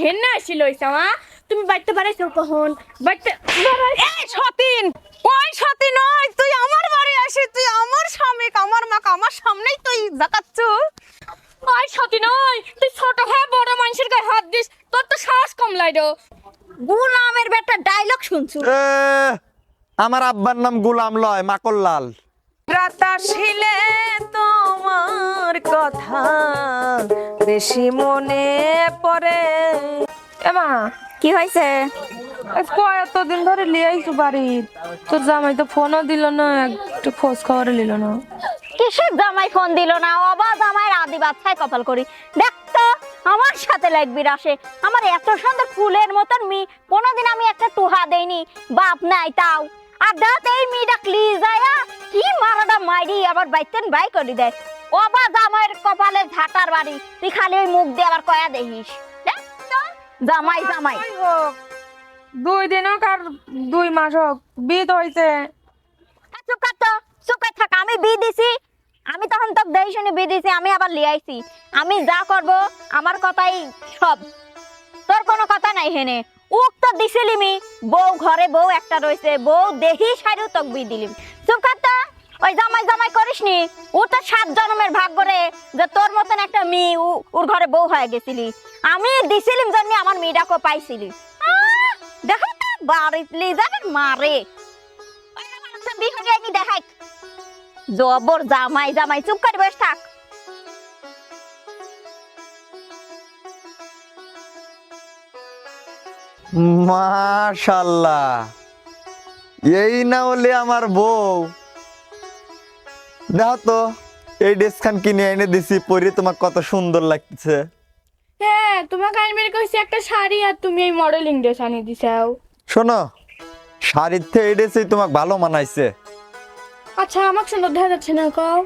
হেন্না আসিল মা। তুমি বাড়িতে বাড়াইছো কখন? বাড়িতে এই সতীন! ওই সতীন ওই তুই আমার বাড়ি আসি তুই আমার স্বামী আমার মা আমার সামনেই তুই জাকাচ্ছ ওই সতী নয় তুই ছোট হয়ে বড় মানুষের গায়ে হাত দিস তোর তো সাহস কম লাইডো। গুলামের বেটা ডায়লগ শুনছু। এ, আমার আব্বার নাম গুলাম লয় মাকল লাল রাত আসিলে তোমার কথা বেশি মনে পড়ে। এমা কি হয়েছে? কয়েকদিন ধরে লিয়ে আইসু বাড়ির তোর জামাই তো ফোনও দিল না একটু খোঁজ খবর নিল না। কিসের জামাই ফোন দিল না? অবা জামাইয়ের আদি বাচ্চায় কপাল করি। দেখ তো আমার সাথে লাগবি রাসে। আমার এত সুন্দর ফুলের মতন মি কোনোদিন আমি একটা টুহা দেইনি। বাপ নাই তাও। আর দাঁত এই মেয়েটা ক্লি যায়া কি মারাটা মাইরি আবার বাইতেন বাই করে দেয়। অবা জামাইয়ের কপালে ঝাঁটার বাড়ি তুই খালি ওই মুখ দিয়ে আবার কয়া দেখিস। জামাই জামাই। হোক, দুই দিন হোক আর দুই মাস হোক বিদ হয়েছে চুকাত তো চুকাই থাক আমি বি দিছি। আমি তখন তো দেই শুনে বি দিছি আমি আবার লিয়ে আইছি। আমি যা করব আমার কথাই সব। তোর কোনো কথা নাই হেনে। উক তো দিছিলি মি। বউ ঘরে বউ একটা রয়েছে বউ দেহি সাইরু তক বি দিলিম ওই জামাই জামাই করিসনি ও তো সাত জন্মের যে তোর মতন একটা মেয়ে ওর ঘরে বউ হয়ে গেছিলি। আমি দিছিলিম জন্য আমার মেয়েটাকে পাইছিলি। দেখো তো, বাড়িতে যাবে মারে। না দেখাই। জবর জামাই জামাই, চুপ করে বসে থাক। মাশাল্লাহ। এই না হলে আমার বউ। দেখো তো এই ড্রেস খান কিনে এনে দিছি পরে তোমার কত সুন্দর লাগছে হ্যাঁ তোমাকে আমি বের কইছি একটা শাড়ি আর তুমি এই মডেলিং ড্রেস আনিয়ে দিছাও। শোনো শাড়ির থেকে এই ড্রেসই তোমাকে ভালো মানাইছে। আচ্ছা আমাকে সুন্দর দেখা যাচ্ছে না কও।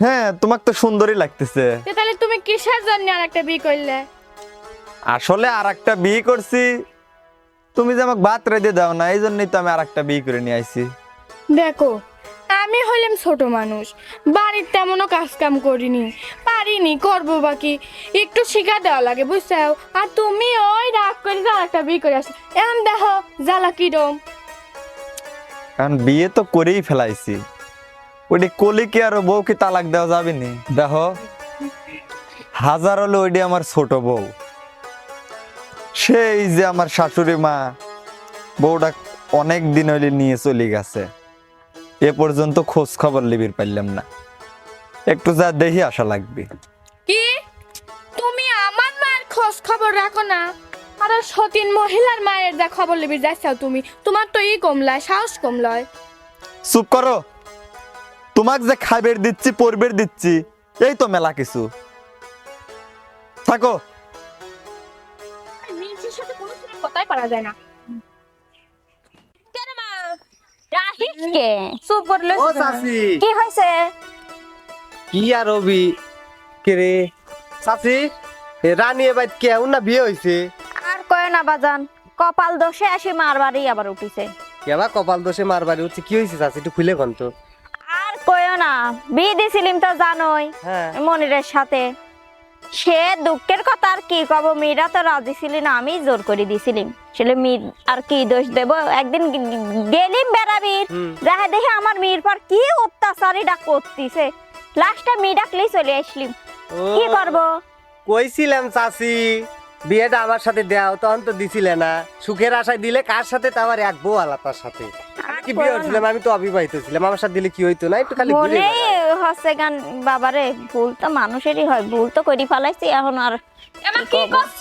হ্যাঁ তোমাকে তো সুন্দরই লাগতেছে। তাহলে তুমি কিসের জন্য আর একটা বিয়ে করলে? আসলে আর একটা বিয়ে করছি। তুমি যে আমাকে ভাত রেঁধে দাও না এই জন্যই তো আমি আর একটা বিয়ে করে নিয়ে আইছি। দেখো আমি হইলাম ছোট মানুষ বাড়ির তেমনও কাজ কাম করিনি পারিনি করব বাকি একটু শিখা দেওয়া লাগে বুঝছ আর তুমি ওই রাগ করে আর একটা বিয়ে করে আসো এখন দেখো জ্বালা কিরম। কারণ বিয়ে তো করেই ফেলাইছি। ওইটি কলি কি আর বউকে তালাক দেওয়া যাবে নি? দেখো হাজার হলো ওইটি আমার ছোট বউ। সেই যে আমার শাশুড়ি মা বউটা অনেক দিন হইলে নিয়ে চলে গেছে। এ পর্যন্ত খোঁজ খবর লিবির পাইলাম না। একটু যা দেখি আসা লাগবে। কি? তুমি আমার মায়ের খোঁজ খবর রাখো না? আর সতীন মহিলার মায়ের যা খবর লিবি যাচ্ছাও তুমি। তোমার তো ই কমলায় সাহস কমলয় চুপ করো। তোমাক যে খাইবের দিচ্ছি পরবের দিচ্ছি এই তো মেলা কিছু। থাকো। পারা যায় না। কে চুপ করলে ও চাচি। কি হয়েছে? কি আর হবি? কে রে? চাচি রানী এবার কেউ না বিয়ে হইছে? আর কয় না বাজান কপাল দোষে আসি মার বাড়ি আবার উঠিছে। কেবা কপাল দোষে মার বাড়ি কি হয়েছে চাচি? একটু খুলে কন তো। আর কয় না বিয়ে দিছিলিম তো জানোই হ্যাঁ। মনিরের সাথে। সে দুঃখের কথা আর কি কব? মেয়েরা তো রাজি ছিল না আমি জোর করে দিছিলিম। সেলে মেয়ের আর কি দোষ দেব? একদিন গেলিম বেড়াবির হুম। যাহা দেখে আমার মেয়ের পর কি অত্যাচারীটা করতিছে। লাস্টে মেয়ে ডাকলেই চলে আসলিম। কি করব? কইছিলাম চাচি বিয়েটা আমার সাথে দেও তখন তো দিছিলে না। সুখের আশায় দিলে কার সাথে? তো আমার এক বউ আলাদার সাথে। আমি কি বিয়ে হচ্ছিলাম আমি তো অবিবাহিত ছিলাম আমার সাথে দিলে কি হইতো না? একটু খালি ঘুরে হচ্ছে গান বাবারে ভুল তো মানুষেরই হয় ভুল তো করি ফেলাইছি এখন আর এমা কি করছ?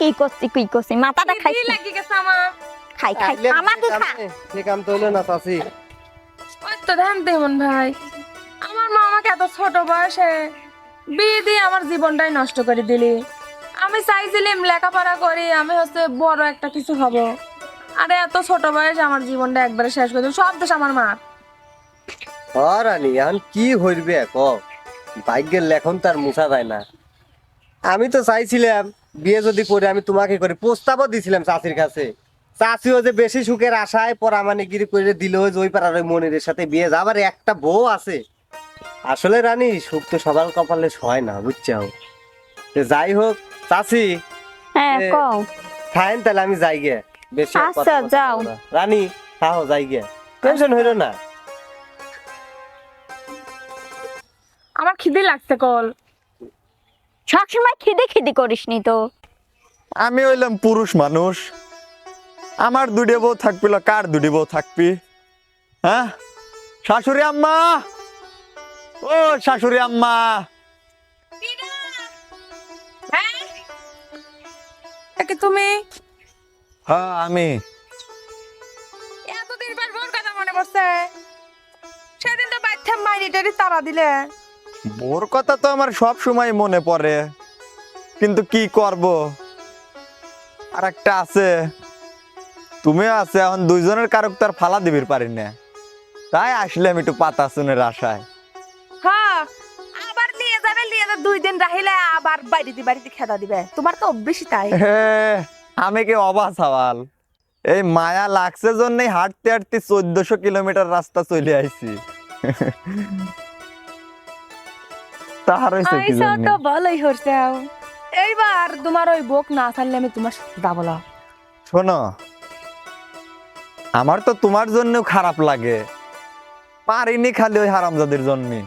কি করছি কি করছি মাথাটা খাই লাগি গেছে আমার। খাই খাই আইলে আমাকে সে খা। কামে, সে কাম তো হইল না চাচি। ওই তো দেমন ভাই। আমার মা আমাকে এত ছোট বয়সে বিয়ে দিয়ে আমার জীবনটাই নষ্ট করে দিলি। আমি চাইছিলাম লেখাপড়া করি আমি হচ্ছে বড় একটা কিছু হব। আরে এত ছোট বয়স আমার জীবনটা একবারে শেষ করে দিল। সব দোষ আমার মা রানী এখন কি হইবে ক? ভাগ্যের লেখন তার মুছা যায় না। আমি তো চাইছিলাম বিয়ে যদি করে আমি তোমাকে করে প্রস্তাবও দিছিলাম চাচির কাছে। চাচিও যে বেশি সুখের আশায় পরামানিগিরি করে দিল যে ওই পাড়ার ওই মনিরের সাথে বিয়ে যা। আবার একটা বউ আছে। আসলে রানী সুখ তো সবার কপালে হয় না বুঝছাও? যাই হোক চাচি হ্যাঁ কও। খাইন তাহলে আমি যাই গে। বেশি আর আচ্ছা, যাও। রানী যাই গে। টেনশন হইল না। আমার খিদে লাগছে কল। সবসময় খিদে খিদে করিস নি তো। আমি হইলাম পুরুষ মানুষ। আমার দুটি বউ থাকবি কার দুটি বউ থাকবি? হ্যাঁ? শাশুড়ি আম্মা? ও শাশুড়ি আম্মা। হ্যাঁ? একে তুমি? হ্যাঁ আমি। এতদিন পর বোর কথা মনে পড়ছে। সেদিন তো বাইথাম মাইরি টারি তারা দিলে। বোর কথা তো আমার সব সময় মনে পড়ে। কিন্তু কি করব? আর একটা আছে। তুমিও আছে এখন দুইজনের কারক তার ফালা দিবির পারি না। তাই আসলে আমি একটু পাতা শুনের আশায়। হ্যাঁ আবার নিয়ে যাবে নিয়ে যাবে দুই দিন রাহিলে আবার বাড়িতে বাড়িতে খেদা দিবে। তোমার তো বেশি তাই। আমি কি অবা সওয়াল? এই মায়া লাগছে জন্যই হাঁটতে হাঁটতে চোদ্দশো কিলোমিটার রাস্তা চলে আইছি। তাহার হইছে কি আইসা তো ভালোই হচ্ছে এইবার তোমার ওই বোক না থাকলে আমি তোমার সাথে যাব না। শোনো আমার তো তোমার জন্য খারাপ লাগে। পারিনি খালি ওই হারামজাদের জন্যে।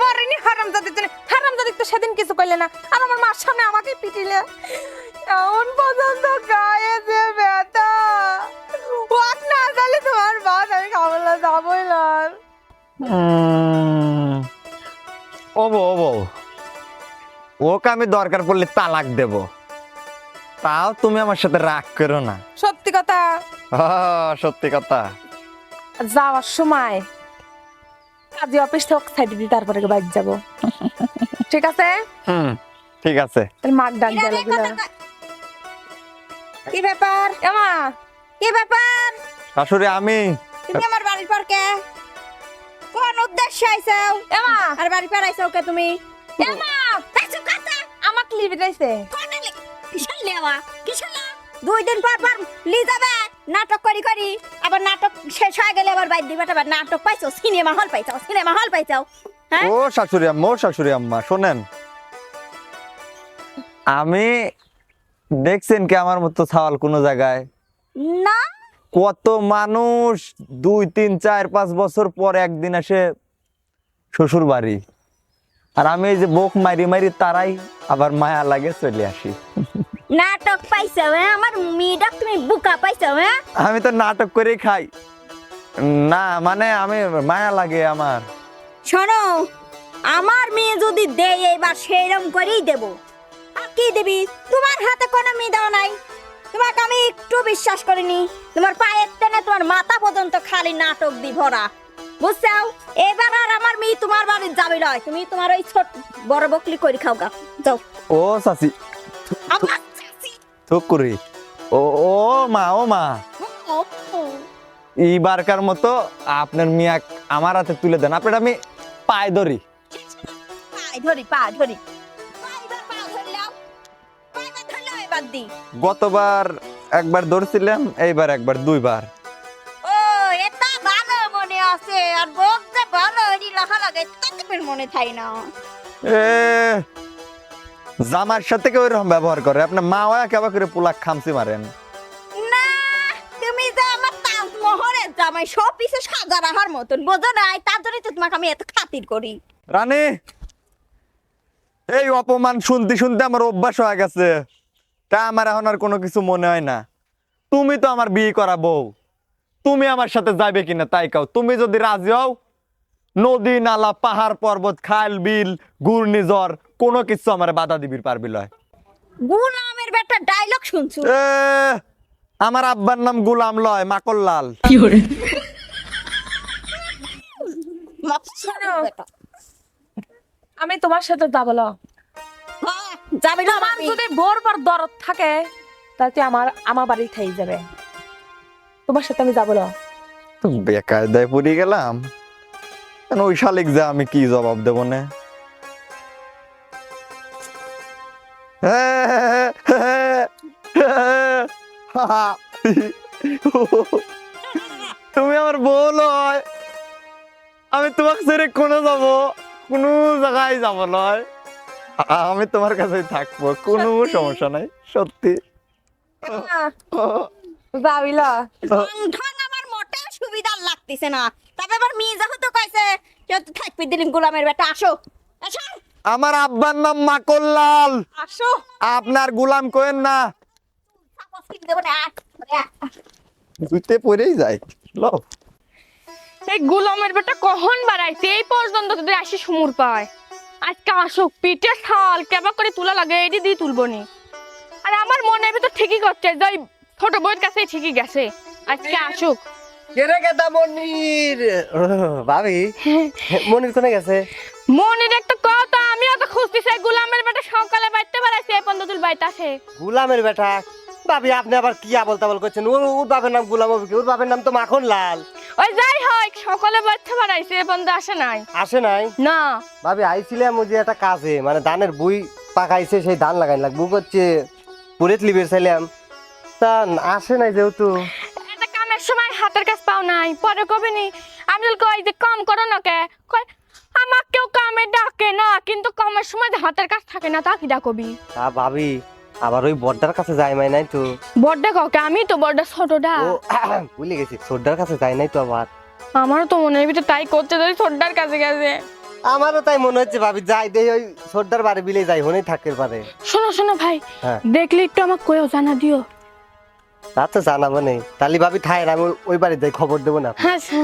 পারিনি হারাম জাদি তুমি হারাম জাদি তো সেদিন কিছু করলে না আর আমার মার সামনে আমাকে পিটিলে। এমন পর্যন্ত গায়ে যে ব্যথা। ওয়াক না গেলে তোমার বাস আমি যাবই না। ওকে আমি দরকার পড়লে তালাক দেব। তাও তুমি আমার সাথে রাগ করো না। সত্যি কথা? সত্যি কথা। যাওয়ার সময় কাজী অফিস থেকে সাইড দিয়ে তারপরে বাইক যাব। ঠিক আছে? হুম ঠিক আছে। তাহলে ডাক দিয়ে কি ব্যাপার? এমা কি ব্যাপার? শাশুড়ি আমি তুমি আমার বাড়ির পর কে? কোন উদ্দেশ্যে আইছাও এমা আর বাড়ি পর আইছাও কে তুমি? এমা! কিসের লেওয়া? কিসের? দুই দিন পর পর লি যাবে নাটক করি করি। আবার নাটক শেষ হয়ে গেলে আবার বাইর দিবে আবার নাটক পাইছো? সিনেমা হল পাইছো? সিনেমা হল পাইছো? হ্যাঁ? ও শাশুড়ি আম্মা ও শাশুড়ি আম্মা শোনেন। আমি দেখছেন কি আমার মতো ছাওয়াল কোনো জায়গায়? না। কত মানুষ দুই তিন চার পাঁচ বছর পর একদিন আসে শ্বশুর বাড়ি আর আমি এই যে বোক মারি মারি তারাই আবার মায়া লাগে চলে আসি। নাটক পাইছো হ্যাঁ? আমার মেয়েটাক তুমি বুকা পাইছো হ্যাঁ? আমি তো নাটক করেই খাই। না মানে আমি মায়া লাগে আমার। শোনো আমার মেয়ে যদি দেয় এবার সেইরকম করেই দেব। আর কি দিবি? তোমার হাতে কোনো মেয়ে দেওয়া নাই। তোমাকে আমি একটু বিশ্বাস করিনি। তোমার পায়ের টেনে তোমার মাথা পর্যন্ত খালি নাটক দি ভরা। এবার আর আমার মেয়ে তোমার বাড়ির যাবে নয় তুমি তোমার ওই ছোট বড় বকলি করে খাও গা। যাও। ও আমার চাচি। করি। ও ও মা ও মা। এইবারকার মতো আপনার মিয়া আমার হাতে তুলে দেন। আপনার আমি পায়ে ধরি। পায়ে ধরি পা ধরি। গতবার একবার ধরছিলাম এইবার একবার দুইবার। বলতে ভালো হইলি লাগে তাতে মনে থাই না। এ জামার সাথে কেউ এরকম ব্যবহার করে? আপনার মা ওয়া কেবা করে পোলাক খামসি মারেন? না তুমি যে আমার তাজমহলের জামাই সব পিছে সাজা মতন বোঝো নাই তার জন্যই তো তোমাকে আমি এত খাতির করি। রানী এই অপমান শুনতে শুনতে আমার অভ্যাস হয়ে গেছে। তা আমার এখন আর কোনো কিছু মনে হয় না। তুমি তো আমার বিয়ে করা বউ। তুমি আমার সাথে যাবে কিনা তাই কাও। তুমি যদি রাজি হও নদী নালা পাহাড় পর্বত খাল বিল ঘূর্ণিঝড় কোনো কিছু আমার বাধা দিবির পারবি লয়। গুলামের বেটা ডায়লগ শুনছো? আমার আব্বার নাম গুলাম লয় মাকল্লাল মৎস্যের বেটা। আমি তোমার সাথে যাব না হ্যাঁ, যাবি না আমার যদি বোর পর দরদ থাকে তাতে আমার আমার বাড়ি খাই যাবে। তোমার সাথে আমি যাব না। তো বেকায়দায় পড়ে গেলাম। কেন ওই শালিক যা আমি কি জবাব দেব না? তুমি আমার বউ লয়। আমি তোমাকে ছেড়ে কোনো যাব কোনো জায়গায় যাব নয় আমি তোমার কাছেই থাকব কোনো সমস্যা নাই সত্যি। যাবিলা ঢং আমার মোটেও সুবিধার লাগতেছে না। তবে আবার মেয়ে যেহেতু কইছে যে থাকবি দিলিম গোলামের বেটা আসো। আসো। আমার আব্বার নাম মাকল্লাল আসো। আপনার গুলাম কোয়েন না? দুইতে পরেই যায়। লো এই গুলামের বেটা কখন বাড়াইছে? এই পর্যন্ত যদি আসি সুমুর পায়। আজকে আসুক পিঠে শাল কেবা করে তুলা লাগে এটি দিয়ে তুলবো নি। আর আমার মনের ভিতর ঠিকই করছে যে ছোট বইয়ের কাছে ঠিকই গেছে। আজকে আসুক। কেরে গেদা মনির? ভাবি মনির কোনে গেছে? মনের একটা কথা আমিও তো খুঁজতেছি গুলামের বেটা সকালে বাইতে পারাইছে এই তুল বাইতে আসে গুলামের বেটা? ভাবি আপনি আবার কি আবল তাবল করছেন? ওর ওর বাপের নাম গুলাম হবে ওর বাপের নাম তো মাখন লাল। ওই যাই হোক সকালে বাইতে পারাইছে এই পর্যন্ত আসে নাই। আসে নাই? না। ভাবি আইছিলাম ওই যে একটা কাজে মানে ধানের বই পাকাইছে সেই ধান লাগাই লাগবো করছে পুরেত লিবের চাইলাম তা আসে নাই যেহেতু। একটা কামের সময় হাতের কাজ পাও নাই পরে কবে নি। আমি কই যে কম করো না কে? কয় আমার কেউ কামে ডাকে না কিন্তু কমের সময় যে হাতের কাজ থাকে না তা কি ডাকবি তা ভাবি আবার ওই বড্ডার কাছে যাই মাই নাই তো? বড়টা কাউকে আমি তো বড়টা ছোটটা ও ভুলে গেছি সোড্ডার কাছে যাই নাই তো আবার? আমারও তো মনের ভিতরে তাই করতে যদি ছোটটার কাছে গেছে। আমারও তাই মনে হচ্ছে ভাবি যাই দেই ওই সোড্ডার বাড়ি বিলে যাই হনেই থাকতে পারে শোনো শোনো ভাই হ্যাঁ। দেখলে একটু আমাকে কয়েও জানা দিও। তো জানাব নেই। তাহলে ভাবি থাই আমি ওই- খবর দেবো না। হ্যাঁ আচ্ছা,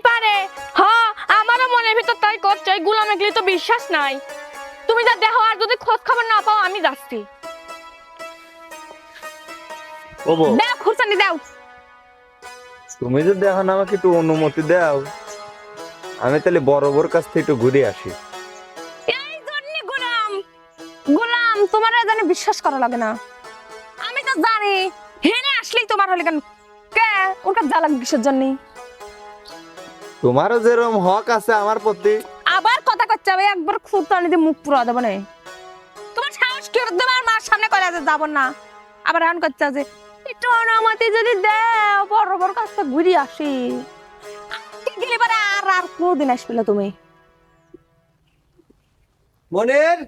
পারে। হ্যাঁ আমারও মনের ভিতর তাই করছে গুলামে গেলে তো বিশ্বাস নাই। তুমি যা দেখো আর যদি খোঁজ খবর না পাও আমি যাচ্ছি। ও বউ, দাও খুরসানি দাও। তুমি যদি এখন আমাকে একটু অনুমতি দাও আমি তাহলে বড় বড় কাছ থেকে একটু ঘুরে আসি। তোমার জানি বিশ্বাস করা লাগে না। আমি তো জানি হেনে আসলেই তোমার হলে কেন? কে? ওর কাছে জ্বালা কিসের জন্য? তোমারও যেরকম হক আছে আমার প্রতি। আবার কথা করছে আমি একবার দিয়ে মুখ পুরা দেবো না। তোমার সাহস কি করে তোমার মার সামনে করে যে যাব না। আবার রান করছে যে একটু অনুমতি যদি দেও বড় বড় কাছটা ঘুরে আসি। গেলে পরে আর আর কোনোদিন আসবে না তুমি। মনের!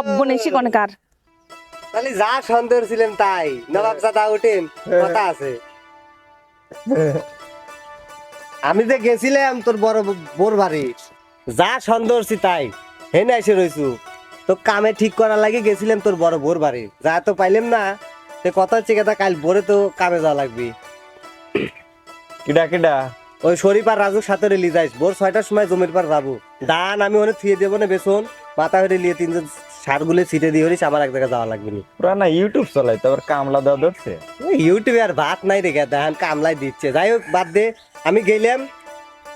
অব্বনেশি কনকার তাহলে যা সন্দেহ ছিলেন তাই। নবাব দাদা উঠেন কথা আছে। আমি যে গেছিলাম তোর বড় বোর বাড়ি যা সন্দেহ ছি তাই। হেনে এসে রইছু। তো কামে ঠিক করার লাগে গেছিলাম তোর বড় বোর বাড়ি। যা তো পাইলাম না সে কথা হচ্ছে কথা কাল ভোরে তো কামে যাওয়া লাগবে। কিডা কিডা? ওই শরীফ আর রাজুর সাথে রেলি যাইস। ভোর ছয়টার সময় জমির পার যাব। দান আমি ওখানে থুয়ে দেবো না বেসন মাথা হয়ে লিয়ে তিনজন সারগুলো ছিটে দিয়ে হরিস আমার এক জায়গায় যাওয়া লাগবে না। পুরা না ইউটিউব চলাই তারপর কামলা দেওয়া ধরছে। ওই ইউটিউবে আর ভাত নাই রেখে দেখান কামলাই দিচ্ছে। যাই হোক বাদ দে আমি গেলাম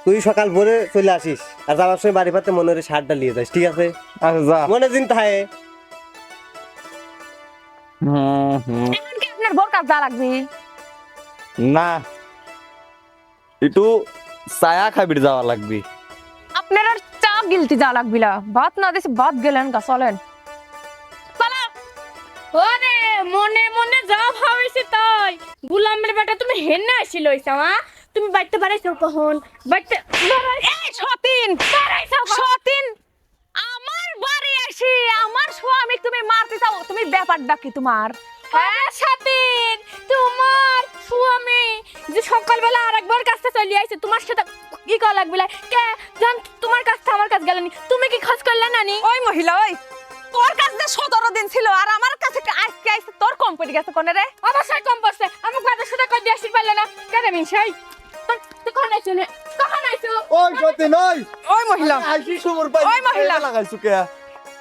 তুই সকাল ভোরে চলে আসিস আর যাওয়ার সময় বাড়ি পাতে মনে হলে সারটা নিয়ে যাস ঠিক আছে? আচ্ছা যা। মনে দিন থাকে হুম, হুম। এখন কি আপনার বোর কাজ যা লাগবে। না একটু ছায়া খাবির যাওয়া লাগবে। আপনার আর চা গিলতে যা লাগবে না ভাত না দিছে ভাত গেলেন গা চলেন। চলো ওরে মনে মনে যা ভাবিছি তাই। গুলামের বেটা তুমি হেনে আসিল মা তুমি বাইতে পারাইছো কখন? বাইতে এই সতীন! সতীন! আমার বাড়ি আসি আমার স্বামী তুমি মারতে চাও তুমি ব্যাপারটা কি তোমার। হ্যাঁ তোমার স্বামী যে সকালবেলা আরেকবার কাছে চলে আইছে তোমার সাথে কি করা লাগবে? কে? জান তোমার কাছে আমার কাছে গেলেনি তুমি কি খোঁজ করলে নানি? ওই মহিলা ওই। তোর কাছে সতেরো দিন ছিল আর আমার কাছে কোনে রে? অবশ্যই কম আমাকে বাজার সাথে কই দিয়ে আসির পারলে না? কেন তুই কখন আইছো নে? কখন আইছো? ওই সত্যি নয় ওই মহিলা। সমর পাই ওই মহিলা। লাগাইছো কে?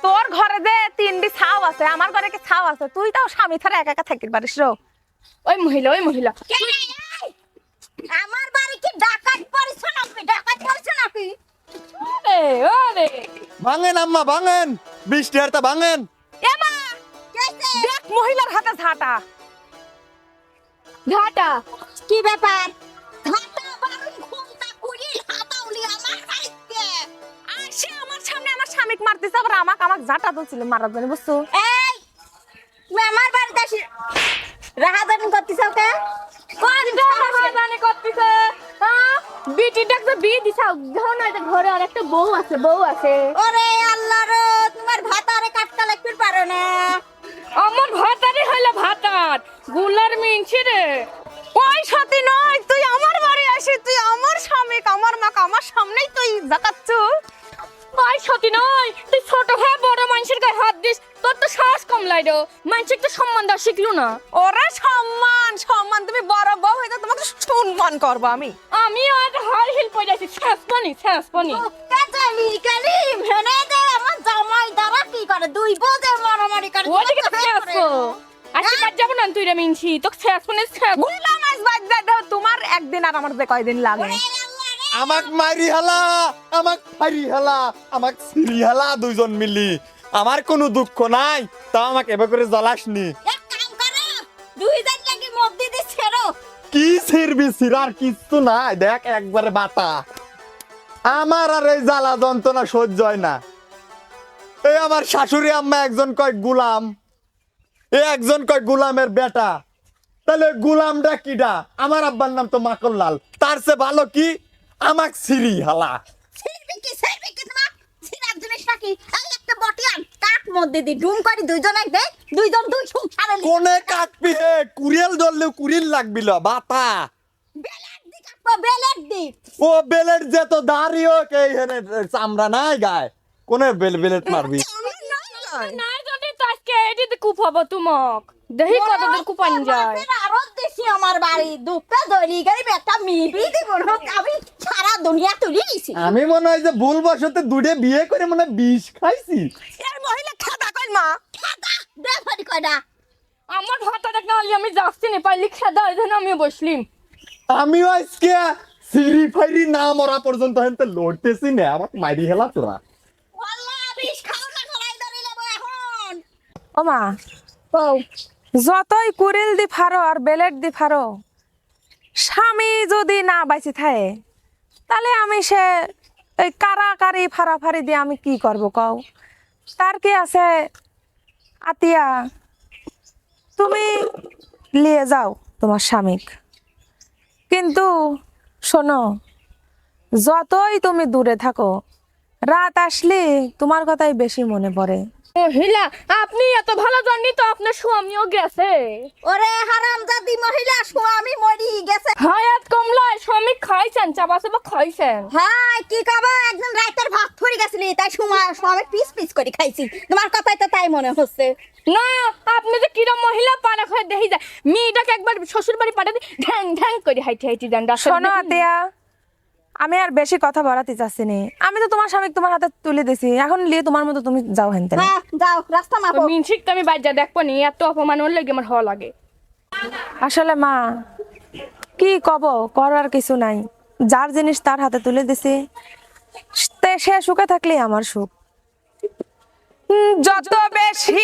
তোর ঘরে যে তিনটি ছাও আছে আমার ঘরে কি ছাও আছে? তুই তাও স্বামী ছাড়া একা একা থাকির পারিস রো। ওই মহিলা ওই মহিলা। আমার বাড়ি কি ডাকাত পড়ছ নাকি? ডাকাত পড়ছ নাকি? ওরে ওরে। ভাঙেন আম্মা ভাঙেন। বৃষ্টি হারতা ভাঙেন। এমা দেখ মহিলার হাতে ঝাঁটা। কি ব্যাপার? মারতেছে আবার আমাকে আমাকে ঝাঁটা দিচ্ছিল মারার জন্য বুঝছ? এই তুমি আমার বাড়িতে আসি। রাহাদানি করতেছ কে কোন জানি? করতেছে? হ্যাঁ? বিটিটা বিয়ে দিছাও ধরো না ঘরে আর একটা বউ আছে বউ আছে। ওরে আল্লাহ রে তোমার ভাতারে কাটকা লাগতে পারো না। আমার ভাতারি হইল ভাতার। গুলার মিনছি রে। ওই সাথে নয় তুই আমার বাড়ি আসি তুই আমার স্বামী, আমার মা, আমার সামনেই তুই দেখাচ্ছ ওই সতী নয় তুই ছোট হয়ে বড় মানুষের গায়ে হাত দিস তোর তো সাহস কম মানুষের তো সম্মান দেওয়া শিখলো না। ওরে সম্মান সম্মান তুমি বড় বউ হয়ে তোমাকে সম্মান করব আমি। আমি আর হাল হিল পড়ে আছি শেষ পানি পানি। দে আমার জামাই দ্বারা কি করে দুই মারামারি করে ওদিকে শেষ আজকে কাজ যাব না তুই রে মিনছি তোকে শেষ পানি শেষগুলা মাছ বাদ দাও তোমার একদিন আর আমার যে কয়দিন লাগে। আমাক মারি হালা আমাক ফারি হালা আমাক সিরি হালা দুইজন মিলি। আমার কোনো দুঃখ নাই তা আমাকে এবার করে জ্বালাসনি। এক কাম করো দুই জন মদ দিয়ে দিচ্ছে কি ছিড়বি ছিড়ার কিচ্ছু নাই দেখ একবারে বাতা। আমার আর এই জ্বালা যন্ত্রণা সহ্য হয় না। এই আমার শাশুড়ি আম্মা একজন কয় গুলাম। এ একজন কয় গুলামের বেটা। তাহলে গুলামটা কিডা? আমার আব্বার নাম তো মাকল্লাল তার সে ভালো কি? আমাক সিরি হালা ছিড়বি কি কি তোমার ছিড়ার জিনিস নাকি এই একটা বটিয়ান কাক মধ্যে দি ডুম করে দুইজন এক দে দুইজন দুই ছাড়ে কোনে কাটবি হে কুরিয়াল কুরিল লাগবিল বাতা বেলেট দি কাকবা বেলেট দি ও বেলেট যে তো দাঁড়ি হোক এই হেনে চামড়া নাই গায় কোনে বেল বেলেট মারবি না তো আজকে এটিতে কুপ হব তুমক। দেখি কতদূর কুপান যায়। আরও দেশি আমার বাড়ি। একটা মিবি দিব আমি সারা দুনিয়া তুলি নিছি আমি মনে হয় যে ভুল বসতে দুটে বিয়ে করে মনে হয় বিষ খাইছি। এর মহিলা খাতা কই মা। দে ফরি কয়টা আমার ভাতা দেখ না আমি যাচ্ছি না পাইলি খেদা ওই জন্য আমিও বসলিম। আমিও আজকে সিরি ফাইরি না মরা পর্যন্ত হেনতে লড়তেছি না আমাকে মারি হেলা তোরা আল্লাহ বিষ খাও না গলাই ধরে নেব এখন ও মা যতই কুরিল দি ফারো আর বেলেট দি ফারো স্বামী যদি না বাইচে থাকে তাহলে আমি সে এই কারাকারি ফারাফারি দিয়ে আমি কি করব কও? তার কি আছে? আতিয়া তুমি নিয়ে যাও তোমার স্বামীক। কিন্তু শোনো যতই তুমি দূরে থাকো রাত আসলে তোমার কথাই বেশি মনে পড়ে। মহিলা আপনি এত ভালো জানি তো আপনার স্বামীও গেছে। ওরে হারামজাদি মহিলা স্বামী মরি গেছে। হায়াত কমলায় স্বামী খাইছেন চাবা চাবা খাইছেন? হাই কি কবা একদম রাতের ভাত ফুরি গেছিলি তাই সময় স্বামী পিস পিস করে খাইছি। তোমার কথাই তো তাই মনে হচ্ছে। না আপনি যে কিরম মহিলা পাড়া করে দেখি যায়। মেয়েটাকে একবার শ্বশুর বাড়ি পাঠাতে ঢ্যাং ঢ্যাং করে হাইটে হাইটি যান শোনো। আতিয়া। আমি আর বেশি কথা বাড়াতে চাচ্ছি নি আমি তো তোমার স্বামী তোমার হাতে তুলে দিছি এখন নিয়ে তোমার মতো তুমি যাও হেনতে। হ্যাঁ যাও রাস্তা মাপো। মিনছিক তো আমি বাজ্যা দেখব নি এত অপমান হলে লাগে আমার হওয়া লাগে। আসলে মা কি কব করার কিছু নাই। যার জিনিস তার হাতে তুলে দিছি তে সে সুখে থাকলেই আমার সুখ। যত বেশি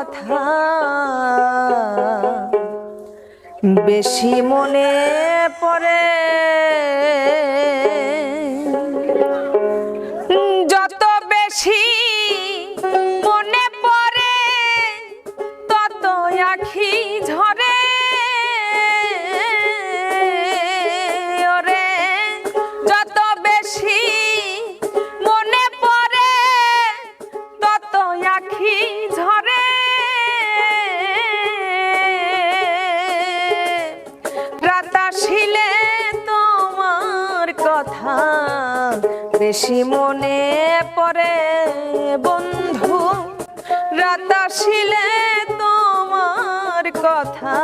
কথা। বেশি মনে পড়ে বেশি মনে পরে বন্ধু। রাত আসিলে তোমার কথা।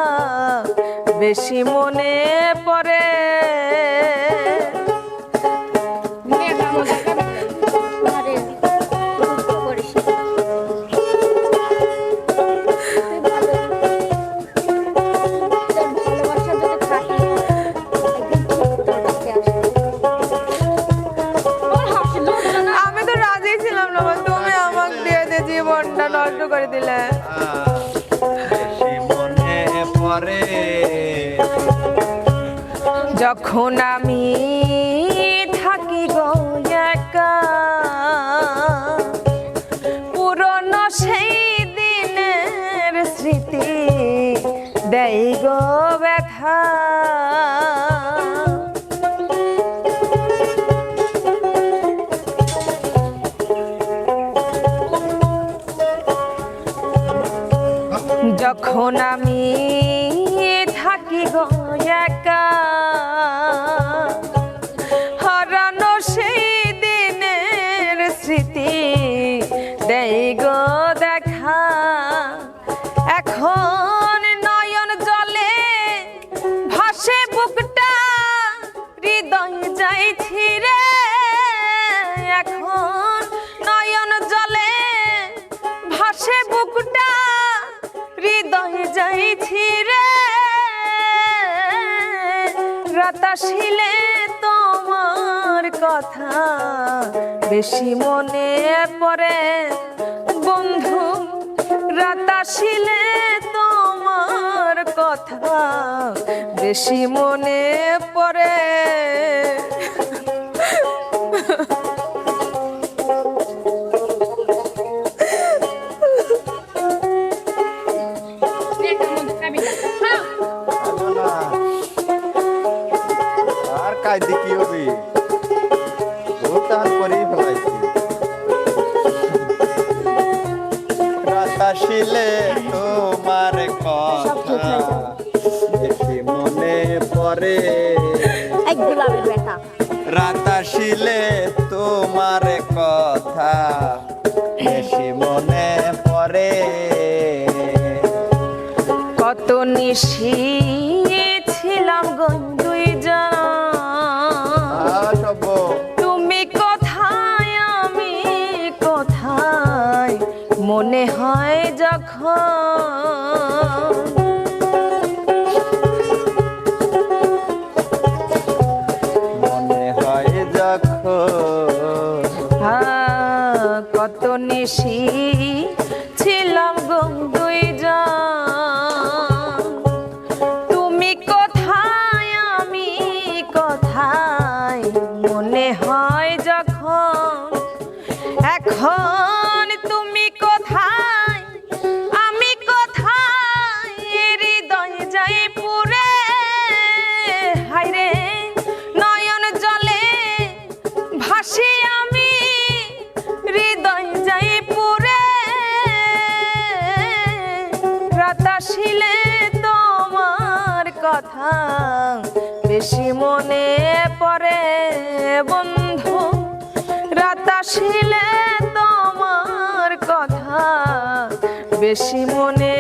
বেশি মনে পড়ে জীবনটা নষ্ট করে দিলে। পরে যখন আমি থাকি গো একা, পুরনো সেই দিনের স্মৃতি দেই গো। যখন আমি থাকি গো একা যাইছি রে। রাতাশিলে তোমার কথা বেশি মনে পড়ে। বন্ধু রাতাশিলে তোমার কথা বেশি মনে পড়ে। তাহার করেই ফেলাইছি। রাতাশিলে তোমার কথা বেশি মনে পড়ে। বেটা রাতাশিলে তোমার কথা বেশি মনে পড়ে। কত নিশি নিশি ছিলাম গো দুইজন। তুমি কোথায় আমি কোথায়? মনে হয় যখন এখন বেশি মনে পরে বন্ধু। রাতাশিলে তোমার কথা। বেশি মনে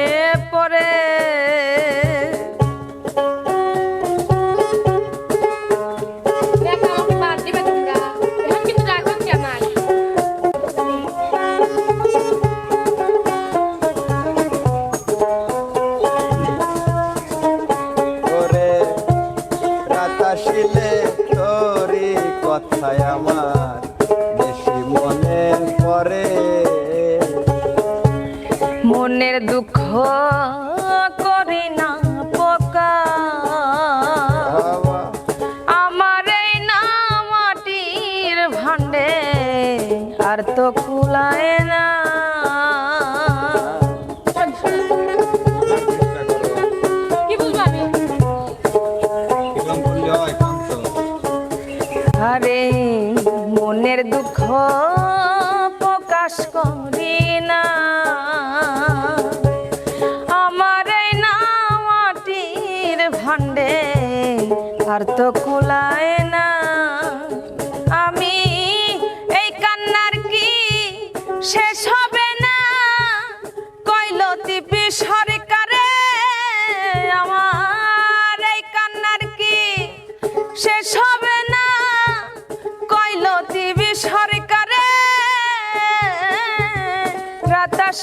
মনের দুঃখ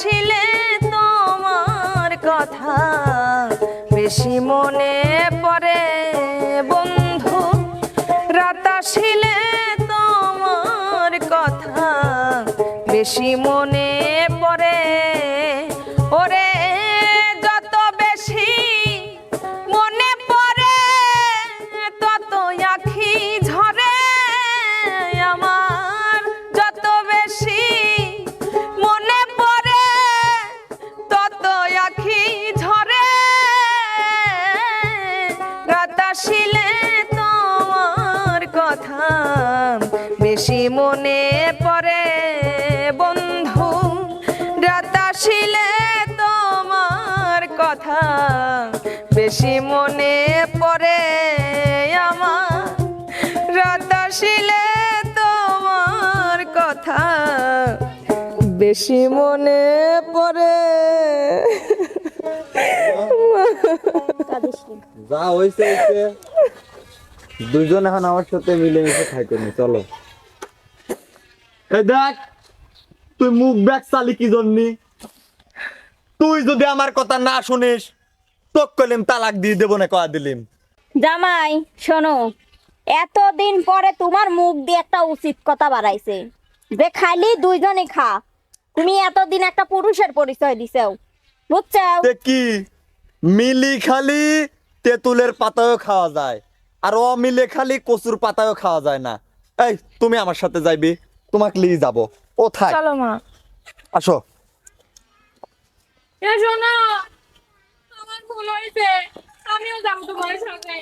রাতাশিলে তোমার কথা। বেশি মনে পড়ে বন্ধু রাতাশিলে তোমার কথা। বেশি মনে পড়ে বেশি মনে পড়ে। যা হয়েছে হয়েছে দুজন এখন আমার সাথে মিলেমিশে খাইতে নি চলো। এই দেখ তুই মুখ ব্যাগ চালি কি জন্যি? তুই যদি আমার কথা না শুনিস তোক কলিম তালাক দিয়ে দেবো না কয়া দিলিম। জামাই শোনো এতদিন পরে তোমার মুখ দিয়ে একটা উচিত কথা বাড়াইছে যে খালি দুইজনে খা। তুমি এতদিন একটা পুরুষের পরিচয় দিছেও। বুঝছ তে কি? মিলি খালি তেঁতুলের পাতাও খাওয়া যায় আর অমিলে খালি কচুর পাতাও খাওয়া যায় না। এই তুমি আমার সাথে যাইবি তোমাকে নিয়ে যাব। ও থাক চলো মা। আসো। এ শোনো আমার ভুল হয়েছে। আমিও যাব তোমার সাথে।